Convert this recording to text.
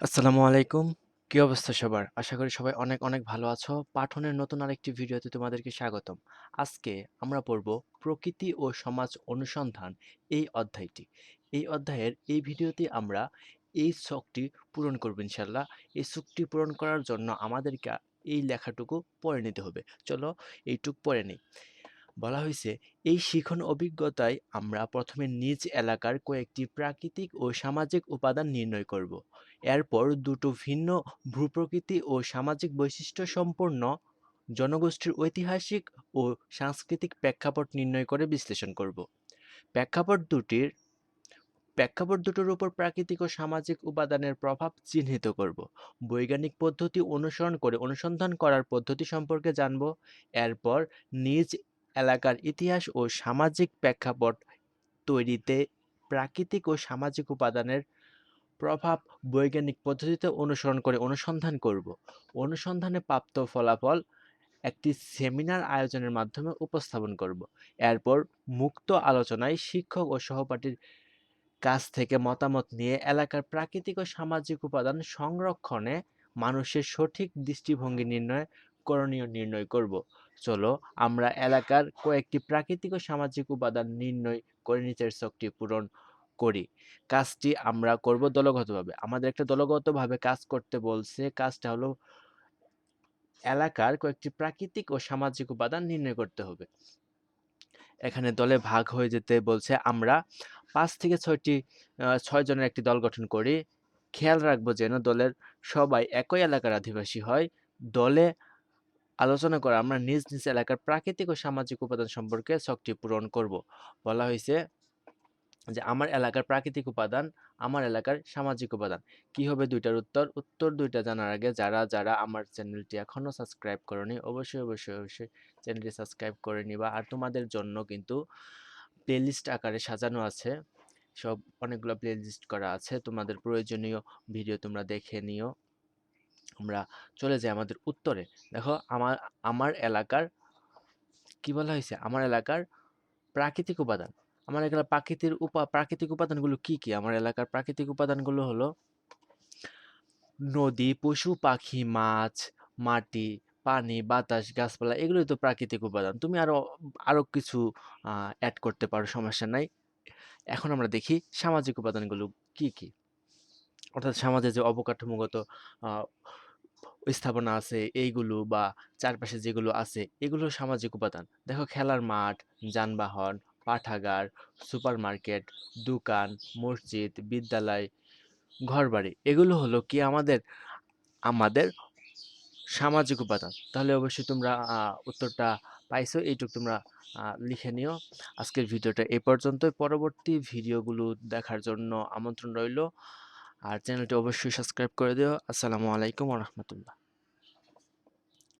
আসসালামু আলাইকুম। কি অবস্থা সবার? আশা করি সবাই অনেক, অনেক ভালো আছো। পাঠনের নতুন আরেকটি ভিডিওতে তোমাদেরকে স্বাগতম। আজকে আমরা পড়ব প্রকৃতি ও সমাজ অনুসন্ধান এই অধ্যায়টি। এই অধ্যায়ের এই ভিডিওতে আমরা এই ছকটি পূরণ করব ইনশাল্লাহ এই ছকটি পূরণ করার জন্য আমাদেরকে এই লেখাটুকু পড়ে নিতে হবে। চলো এইটুক পড়ে নিই। বলা হয়েছে, এই শিখন অভিজ্ঞতায় আমরা প্রথমে নিজ এলাকার কয়েকটি প্রাকৃতিক ও সামাজিক উপাদান নির্ণয় করব। এরপর দুটো ভিন্ন ভূপ্রকৃতি ও সামাজিক বৈশিষ্ট্য সম্পন্ন জনগোষ্ঠীর ঐতিহাসিক ও সাংস্কৃতিক প্রেক্ষাপট নির্ণয় করে বিশ্লেষণ করব। প্রেক্ষাপট দুটির, প্রেক্ষাপট দুটোর উপর প্রাকৃতিক ও সামাজিক উপাদানের প্রভাব চিহ্নিত করব। বৈজ্ঞানিক পদ্ধতি অনুসরণ করে অনুসন্ধান করার পদ্ধতি সম্পর্কে জানব। এরপর নিজ এলাকার ইতিহাস ও সামাজিক প্রেক্ষাপট তৈরিতে প্রাকৃতিক ও সামাজিক উপাদানের প্রভাব বৈজ্ঞানিক পদ্ধতিতে অনুসরণ করে অনুসন্ধান করব। অনুসন্ধানে প্রাপ্ত ফলাফল একটি সেমিনার আয়োজনের মাধ্যমে উপস্থাপন করব। এরপর মুক্ত আলোচনায় শিক্ষক ও সহপাঠীর কাছ থেকে মতামত নিয়ে এলাকার প্রাকৃতিক ও সামাজিক উপাদান সংরক্ষণে মানুষের সঠিক দৃষ্টিভঙ্গি নির্ণয় করণীয় নির্ণয় করব। চলো, আমরা এলাকার কয়েকটি প্রাকৃতিক ও সামাজিক উপাদান নির্ণয় করে নিচের শখটি পূরণ করি। কাজটি আমরা করব দলগতভাবে। আমাদের একটা দলগতভাবে কাজ করতে বলছে, কাজটা হলো এলাকার কয়েকটি প্রাকৃতিক ও সামাজিক উপাদান নির্ণয় করতে হবে। এখানে দলে ভাগ হয়ে যেতে বলছে, আমরা পাঁচ থেকে ছয়টি ছয় জনের একটি দল গঠন করি। খেয়াল রাখব যেন দলের সবাই একই এলাকার আদিবাসী হয়। দলে আলোচনা করে আমরা নিজ নিজ এলাকার প্রাকৃতিক ও সামাজিক উপাদান সম্পর্কে শখটি পূরণ করব। বলা হয়েছে যে, আমার এলাকার প্রাকৃতিক উপাদান, আমার এলাকার সামাজিক উপাদান। কি হবে দুইটার উত্তর? উত্তর দুইটা জানার আগে যারা যারা আমার চ্যানেলটি এখনও সাবস্ক্রাইব করনি, অবশ্যই অবশ্যই অবশ্যই চ্যানেলটি সাবস্ক্রাইব করে নিবা। আর তোমাদের জন্য কিন্তু প্লেলিস্ট আকারে সাজানো আছে। সব অনেকগুলো প্লেলিস্ট করা আছে। তোমাদের প্রয়োজনীয় ভিডিও তোমরা দেখে নিও। আমরা চলে যাই আমাদের উত্তরে। দেখো আমার আমার এলাকার, কি বলা হয়েছে? আমার এলাকার প্রাকৃতিক উপাদান। আমার এলাকার প্রাকৃতিক উপা, প্রাকৃতিক উপাদানগুলো কি কি? আমার এলাকার প্রাকৃতিক উপাদানগুলো হলো নদী, পশু, পাখি, মাছ, মাটি, পানি, বাতাস, গাছপালা, এগুলোই তো প্রাকৃতিক উপাদান। তুমি আরও আরও কিছু অ্যাড করতে পারো, সমস্যা নাই। এখন আমরা দেখি সামাজিক উপাদানগুলো কি কি? অর্থাৎ সমাজে যে অবকাঠামোগত স্থাপনা আছে, এইগুলো বা চারপাশে যেগুলো আছে, এগুলো সামাজিক উপাদান। দেখো খেলার মাঠ, যানবাহন, পাঠাগার, সুপারমার্কেট, দোকান, মসজিদ, বিদ্যালয়, ঘরবাড়ি, এগুলো হলো কি আমাদের আমাদের সামাজিক উপাদান। তাহলে অবশ্যই তোমরা উত্তরটা পাইছো, এইটুকু তোমরা লিখে নিও। আজকের ভিডিওটা এই পর্যন্তই। পরবর্তী ভিডিওগুলো দেখার জন্য আমন্ত্রণ রইল। আর চ্যানেলটি অবশ্যই সাবস্ক্রাইব করে দিও। আসসালামু আলাইকুম রহমতুল্লাহ।